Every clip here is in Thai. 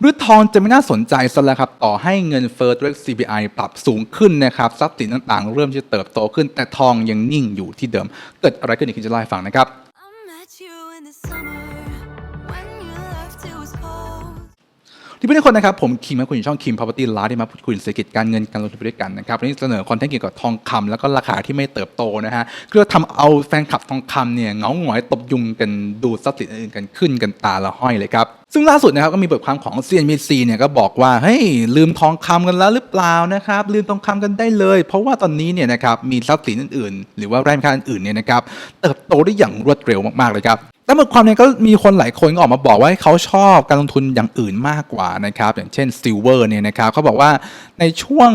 หรือทองจะไม่น่าสนใจซะแล้วครับต่อให้เงินเฟ้อตัวเลข CPI ปรับสูงขึ้นนะครับทรัพย์สินต่างๆ เริ่มจะเติบโตขึ้น แต่ทองยังนิ่งอยู่ที่เดิม เกิดอะไรขึ้นอีกคุณจะเล่าให้ฟังนะครับ ที่เพื่อนทุกคนนะครับผมคิมนะคุณอยู่ช่องคิม property live ที่มาพูดคุยเศรษฐกิจการเงินการลงทุนไปด้วยกันนะครับวันนี้เสนอคอนเทนต์เกี่ยวกับทองคำแล้วก็ราคาที่ไม่เติบโตนะฮะเพื่อทำเอาแฟนคลับทองคำเนี่ยเงาหงอยตบยุงกันดูทรัพย์สินอื่นกันขึ้นกันตาละห้อยเลยครับซึ่งล่าสุดนะครับก็มีบทความของ CNBC เนี่ยก็บอกว่าเฮ้ยลืมทองคำกันแล้วหรือเปล่านะครับลืมทองคำกันได้เลย เพราะว่าตอนนี้เนี่ยนะครับมีทรัพย์สินอื่นๆ หรือว่าแร่ค่าอื่นๆเนี่ยนะครับเติบโตได้อย่างรวดเร็วมากๆเลยครับ แล้วบทความนี้ก็มีคนหลายคนออกมาบอกว่าเขาชอบการลงทุนอย่างอื่นมากกว่านะครับ อย่างเช่นซิลเวอร์เนี่ยนะครับเขาบอกว่าในช่วง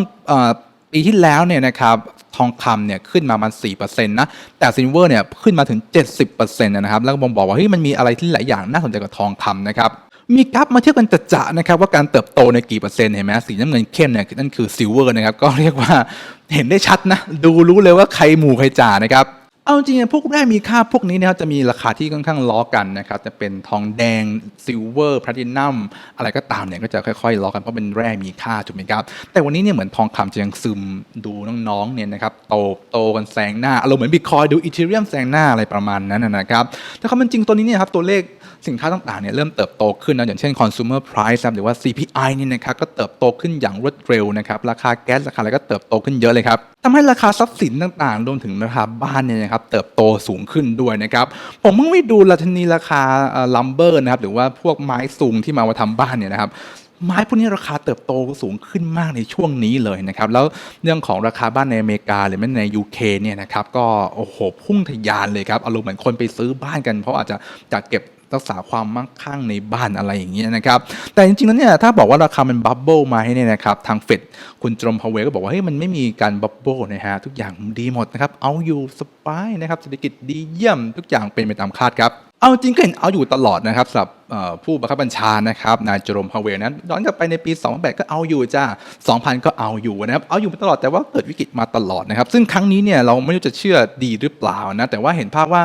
ปีที่แล้วเนี่ยนะครับทองคำเนี่ยขึ้นมามัน4%นะ แต่ซิลเวอร์เนี่ยขึ้นมาถึง 70%นะครับ แล้วก็บ่งบอกว่าเฮ้ยมันมีอะไรที่หลายอย่างน่าสนใจกับทองคำนะครับมีกราฟมาเทียบกันจะๆนะครับว่าการเติบโตในกี่เปอร์เซ็นต์เห็นไหมสีน้ำเงินเข้มเนี่ยนั่นคือซิลเวอร์นะครับก็เรียกว่าเห็นได้ชัดนะ ดูรู้เลยว่าใครหมู่ใครจ่านะครับ เอาจริงๆพวกแร่มีค่าพวกนี้นะครับจะมีราคาที่ค่อนข้างล้อกันนะครับจะเป็นทองแดงซิลเวอร์แพลตินัมอะไรก็ตามเนี่ยก็จะค่อยๆล้อกันเพราะเป็นแร่มีค่าถูกไหมครับ แต่วันนี้เนี่ยเหมือนทองคำจะยังซึมดูน้องๆเนี่ยนะครับโตโตกันแซงหน้าอารมณ์เหมือนบิตคอยดูอีเทเรียมแซงหน้าอะไรประมาณนั้นนะนะครับแต่ความเป็นจริงตัวนี้เนี่ยครับตัวเลข สินค้าต่างๆเนี่ยเริ่มเติบโตขึ้นนะอย่างเช่น consumer price หรือว่า CPI เนี่ยนะครับก็เติบโตขึ้นอย่างรวดเร็วนะครับราคาแก๊สราคาอะไรก็เติบโตขึ้นเยอะเลยครับทำให้ราคาทรัพย์สินต่างๆ รวมถึงราคาบ้านเนี่ยนะครับเติบโตสูงขึ้นด้วยนะครับผมเพิ่งไปดูราชนีราคาลัมเบอร์นะครับหรือว่าพวกไม้สูงที่มามาทำบ้านเนี่ยนะครับไม้พวกนี้ราคาเติบโตสูงขึ้นมากในช่วงนี้เลยนะครับ แล้วเรื่องของราคาบ้านในอเมริกาหรือแม้ใน UK เนี่ยนะครับก็โอ้โหพุ่งทะยานเลยครับอารมณ์เหมือนคนไปซื้อบ้านกัน เพราะอาจจะจะเก็บ รักษาความมั่งคั่งในบ้านอะไรอย่างเงี้ยนะครับ แต่จริงๆแล้วเนี่ยถ้าบอกว่าราคามันบับเบิลมาให้เนี่ยนะครับทางเฟดคุณจรมพาวเวลก็บอกว่าเฮ้ยมันไม่มีการบับเบิลนะฮะทุกอย่างดีหมดนะครับเอาอยู่สบายนะครับเศรษฐกิจดีเยี่ยมทุกอย่างเป็นไปตามคาดครับเอาจริงก็เห็นเอาอยู่ตลอดนะครับสำหรับผู้บังคับบัญชานะครับนายจรมพาวเวลนั้นย้อนกลับไปในปี 2008 ก็เอาอยู่จ้า 2000 ก็เอาอยู่นะครับ เอาอยู่มาตลอดแต่ว่าเกิดวิกฤตมาตลอดนะครับ ซึ่งครั้งนี้เนี่ยเราไม่รู้จะเชื่อดีหรือเปล่านะ แต่ว่าเห็นภาพว่า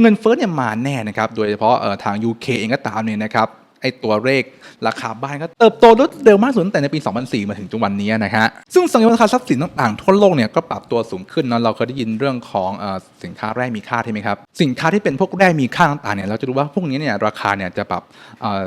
เงินเฟ้อเนี่ยมาแน่นะครับ โดยเฉพาะทาง UK เองก็ตามเนี่ยนะครับไอตัวเลขราคาบ้านก็เติบโตรวดเร็วมากสุดตั้งแต่ในปี 2004 มาถึงจนวันนี้นะฮะ ซึ่งสังเกตราคาทรัพย์สินต่างๆทั่วโลกเนี่ยก็ปรับตัวสูงขึ้นเนาะ เราเคยได้ยินเรื่องของอสินค้าแร่มีค่าใช่ไหมครับ สินค้าที่เป็นพวกแร่มีค่าต่างๆเนี่ย เราจะรู้ว่าพวกนี้เนี่ยราคาเนี่ยจะปรับ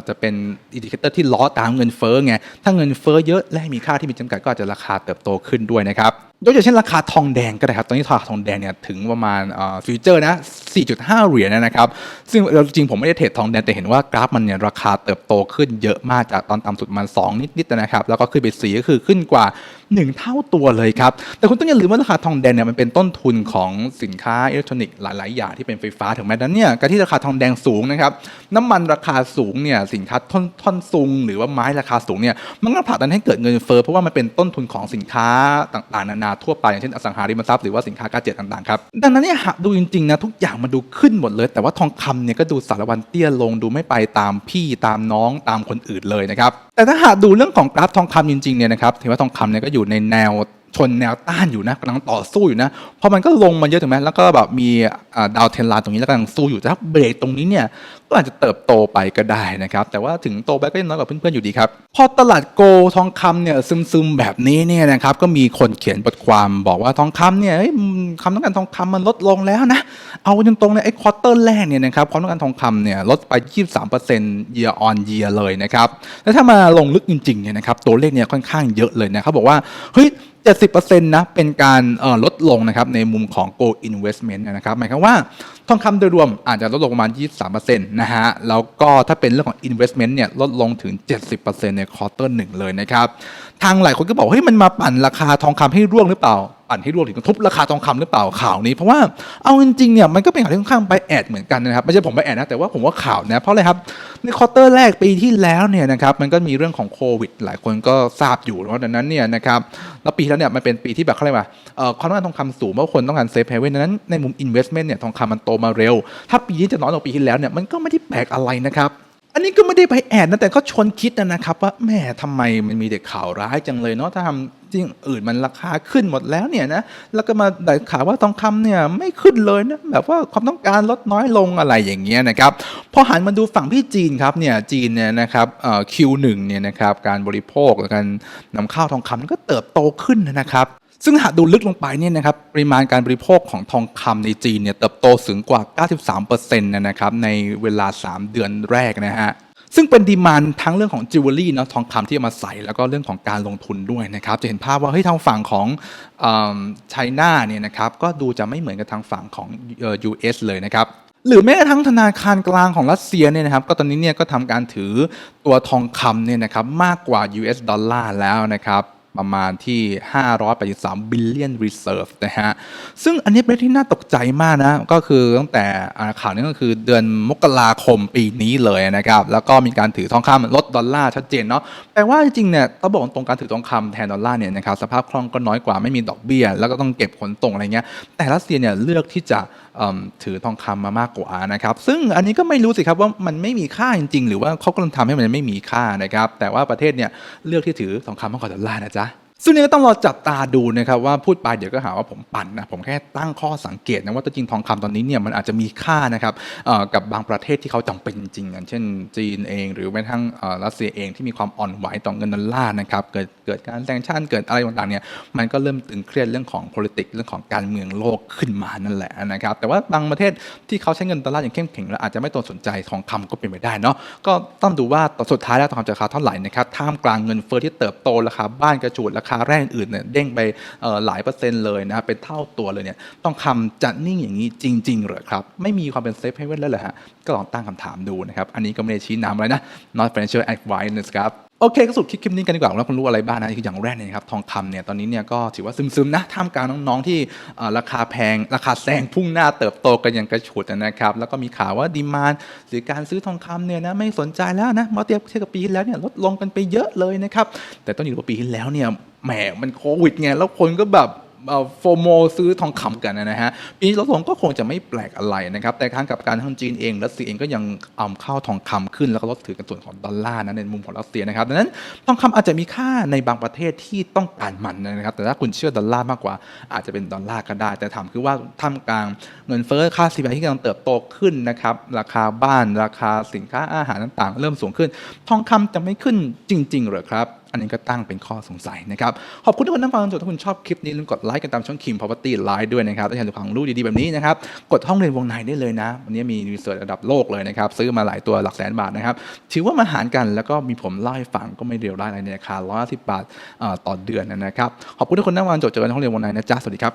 จะเป็นอินดิเคเตอร์ที่ล้อตามเงินเฟ้อไง ถ้าเงินเฟ้อเยอะแร่มีค่าที่มีจำกัดก็อาจจะราคาเติบโตขึ้นด้วยนะครับ ยกอย่างเช่นราคาทองแดงก็ได้ครับ ตอนนี้ราคาทองแดงเนี่ยถึงประมาณฟิวเจอร์นะ 4.5 เหรียญนะครับ ซึ่งจริงผมไม่ได้เทรดทองแดงแต่เห็นว่ากราฟมันเนี่ยราคาเติบโตขึ้นเยอะมากจากตอนต่ำสุดประมัน2นิดๆนะครับ แล้วก็ขึ้นไป 4 ก็คือขึ้นกว่า 1 เท่าตัวเลยครับ แต่คุณต้องอย่าลืมว่าราคาทองแดงเนี่ยมันเป็นต้นทุนของสินค้าอิเล็กทรอนิกส์หลาย ๆ อย่างที่เป็นไฟฟ้าถึงแม้นั้นเนี่ยการที่ราคาทองแดงสูงนะครับน้ำมันราคาสูงเนี่ยสินค้าท่อนท่อนซุงหรือว่าไม้ราคาสูงเนี่ยมันก็ผลักดันให้เกิดเงินเฟ้อเพราะว่ามันเป็นต้นทุนของสินค้าต่าง ๆ นานาทั่วไปอย่างเช่นอสังหาริมทรัพย์หรือว่าสินค้าการเกษตต่าง ๆ ครับดังนั้นเนี่ยหากดูจริง ๆ นะทุกอย่างมันดูขึ้นหมดเลย แต่ว่าทองคำเนี่ยก็ดูสารวันเตี้ยลงดูไม่ไปตามพี่ตามน้องตามคนอื่นเลยนะครับแต่ถ้าหากดูเรื่องของกราฟทองคำจริงๆเนี่ยนะครับถือว่าทองคำเนี่ยก็อยู่ในแนวชนแนวต้านอยู่นะกำลังต่อสู้อยู่นะพอมันก็ลงมาเยอะถูกไหมแล้วก็แบบมีดาวเทนไลน์ตรงนี้แล้วกำลังสู้อยู่แต่ถ้าเบรกตรงนี้เนี่ย ก็อาจจะเติบโตไปก็ได้นะครับ แต่ว่าถึงโตไปก็ยังน้อยกว่าเพื่อนๆอยู่ดีครับ พอตลาดโกลทองคำเนี่ยซึมๆแบบนี้เนี่ยนะครับก็มีคนเขียนบทความบอกว่าทองคำเนี่ยเฮ้ความต้องการทองคำมันลดลงแล้วนะ เอาจนตรงเลยไอ้ควอเตอร์แรกเนี่ยนะครับความต้องการทองคำเนี่ยลดไป 23% year on year เลยนะครับ แล้วถ้ามาลงลึกจริงๆเนี่ยนะครับตัวเลขเนี่ยค่อนข้างเยอะเลยนะเขาบบอกว่าเฮ้ย70%นะเป็นการลดลงนะครับในมุมของ Go Investment นะครับหมายความว่าทองคำโดยรวมอาจจะลดลงประมาณ 23%นะฮะ แล้วก็ถ้าเป็นเรื่องของ Investment เนี่ยลดลงถึง 70%ในควอเตอร์หนึ่งเลยนะครับ ทางหลายคนก็บอกเฮ้ยมันมาปั่นราคาทองคำให้ร่วงหรือเปล่า ปั่นให้ร่วงถึงทุบราคาทองคำหรือเปล่าข่าวนี้ เพราะว่าเอาจริงๆเนี่ยมันก็เป็นข่าวที่ค่อนข้างไปแอดเหมือนกันนะครับไม่ใช่ผมไปแอดนะแต่ว่าผมว่าข่าวนะเพราะอะไรครับในควอเตอร์แรกปีที่แล้วเนี่ยนะครับมันก็มีเรื่องของโควิด หลายคนก็ทราบอยู่เพราะดังนั้นเนี่ยนะครับแล้วปีที่แล้วเนี่ยมันเป็นปีที่แบบเขาเรียกว่าเอ่อความต้องการทองคำสูงเพราะคนต้องการเซฟเฮเว่นดังนั้นในมุม investment เนี่ยทองคำมันโตมาเร็ว ถ้าปีนี้จะน้อยกว่าปีที่แล้วเนี่ยมันก็ไม่ได้แปลกอะไรนะครับอันนี้ก็ไม่ได้ไปแอดนะแต่ก็ชวนคิดนะครับว่าแหม่ทำไมมันมีแต่ข่าวร้ายจังเลยเนาะถ้าทำ จริงอื่นมันราคาขึ้นหมดแล้วเนี่ยนะแล้วก็มาได้ข่าวว่าทองคำเนี่ยไม่ขึ้นเลยนะแบบว่าความต้องการลดน้อยลงอะไรอย่างเงี้ยนะครับพอหันมาดูฝั่งที่จีนครับเนี่ยจีนเนี่ยนะครับเอ่อ Q1 เนี่ยนะครับการบริโภคและการนำเข้าทองคำก็เติบโตขึ้นนะครับซึ่งหากดูลึกลงไปเนี่ยนะครับปริมาณการบริโภคของทองคำในจีนเนี่ยเติบโตสูงกว่า 93%นะครับในเวลา 3 เดือนแรกนะฮะ ซึ่งเป็นดีมานทั้งเรื่องของจิวเวลรี่เนาะทองคำที่เอามาใส่แล้วก็เรื่องของการลงทุนด้วยนะครับ จะเห็นภาพว่าเฮ้ยทางฝั่งของไชน่าเนี่ยนะครับก็ดูจะไม่เหมือนกับทางฝั่งของเอ่อ US เลยนะครับหรือแม้กระทั่งธนาคารกลางของรัสเซียเนี่ยนะครับก็ตอนนี้เนี่ยก็ทำการถือตัวทองคำเนี่ยนะครับมากกว่า US ดอลลาร์แล้วนะครับ ประมาณที่ 583 billion reserve นะฮะ ซึ่งอันนี้เป็นที่น่าตกใจมากนะ ก็คือตั้งแต่ข่าวนี้ก็คือเดือนมกราคมปีนี้เลยนะครับ แล้วก็มีการถือทองคำลดดอลลาร์ชัดเจนเนาะแปลว่าจริงๆเนี่ยต้องบอกตรงการถือทองคำแทนดอลลาร์เนี่ยนะครับสภาพคล่องก็น้อยกว่าไม่มีดอกเบี้ย แล้วก็ต้องเก็บขนส่งอะไรเงี้ย แต่รัสเซียเนี่ยเลือกที่จะ ถือทองคำมามากกว่านะครับซึ่งอันนี้ก็ไม่รู้สิครับว่ามันไม่มีค่าจริง ๆ หรือว่าเขากำลังทำให้มันไม่มีค่านะครับแต่ว่าประเทศเนี่ยเลือกที่ถือทองคำมากกว่าดอลลาร์นะจ๊ะ ซึ่งนี่ก็ต้องรอจับตาดูนะครับว่าพูดไปเดี๋ยวก็หาว่าผมปั่นนะผมแค่ตั้งข้อสังเกตนะว่าตัวจริงทองคำตอนนี้เนี่ยมันอาจจะมีค่านะครับกับบางประเทศที่เขาจำเป็นจริงอย่างเช่น จีนเอง หรือแม้กระทั่งรัสเซียเองที่มีความอ่อนไหวต่อเงินดอลลาร์นะครับเกิดเกิดการแซงชั่นเกิดอะไรต่างๆเนี่ยมันก็เริ่มตึงเครียดเรื่องของ politics เรื่องของการเมืองโลกขึ้นมานั่นแหละนะครับแต่ว่าบางประเทศที่เขาใช้เงินดอลลาร์อย่างเข้มแข็งแล้วอาจจะไม่ตัวสนใจทองคำก็เป็นไปได้เนาะก็ต้องดูว่าสุดท้ายแล้วทองคำจะราคาเท่าไหร่นะครับท่ามกลางเงินเฟ้อที่เติบโตราคาบ้านกระจูดราคาแร่อื่นเนี่ยเด้งไปหลายเปอร์เซ็นต์เลยนะครับเป็นเท่าตัวเลยเนี่ยต้องคำจะนิ่งอย่างนี้จริงๆเหรอครับไม่มีความเป็นเซฟเฮเว่นแล้วเหรอฮะก็ลองตั้งคำถามดูนะครับอันนี้ก็ไม่ได้ชี้นำอะไรนะ not financial advice นะครับ โอเคก็สุดคลิปนี้กันดีกว่าว่าคุณรู้อะไรบ้างนะคืออย่างแรกเนี่ยครับทองคำเนี่ยตอนนี้เนี่ยก็ถือว่าซึมๆนะท่ามกลางน้องๆที่ราคาแพง ราคาแซงพุ่งหน้าเติบโตกันอย่างกระฉุดนะครับแล้วก็มีข่าวว่าดีมานหรือการซื้อทองคำเนี่ยนะไม่สนใจแล้วนะมาเทียบเทียบกับปีที่แล้วเนี่ยลดลงกันไปเยอะเลยนะครับแต่ต้องอยู่กับปีที่แล้วเนี่ยแหมมันโควิดไงแล้วคนก็แบบ โฟโมซื้อทองคำกันนะฮะปีนี้ลดลงก็คงจะไม่แปลกอะไรนะครับ แต่ทางกับการทางจีนเองรัสเซียเองก็ยังเอาเข้าทองคำขึ้น แล้วก็ลดถือกันส่วนของดอลลาร์นะในมุมของรัสเซียนะครับดังนั้นทองคำอาจจะมีค่าในบางประเทศที่ต้องการมันนะครับ แต่ถ้าคุณเชื่อดอลลาร์มากกว่าอาจจะเป็นดอลลาร์ก็ได้ แต่ถามคือว่าท่ามกลางเงินเฟ้อค่า CPI ที่กำลังเติบโตขึ้นนะครับราคาบ้านราคาสินค้าอาหารต่างๆ เริ่มสูงขึ้น ทองคำจะไม่ขึ้นจริง ๆ หรือครับ อันนี้ก็ตั้งเป็นข้อสงสัยนะครับ ขอบคุณทุกคนที่ฟังจนถ้าคุณชอบคลิปนี้ลืมกดไลค์กันตามช่องคิม Property Live ด้วยนะครับถ้าอยากจะฟังรู้ดีๆแบบนี้นะครับ กดห้องเรียนวงในได้เลยนะ วันนี้มีรีเสิร์ชระดับโลกเลยนะครับ ซื้อมาหลายตัวหลักแสนบาทนะครับ ถือว่ามาหารกันแล้วก็มีผมเล่าให้ฟังก็ไม่เร็วได้อะไรในราคา150บาทเอ่อต่อเดือนนะครับ ขอบคุณทุกคนที่ฟังจบเจอกันในห้องเรียนวงในนะจ๊ะสวัสดีครับ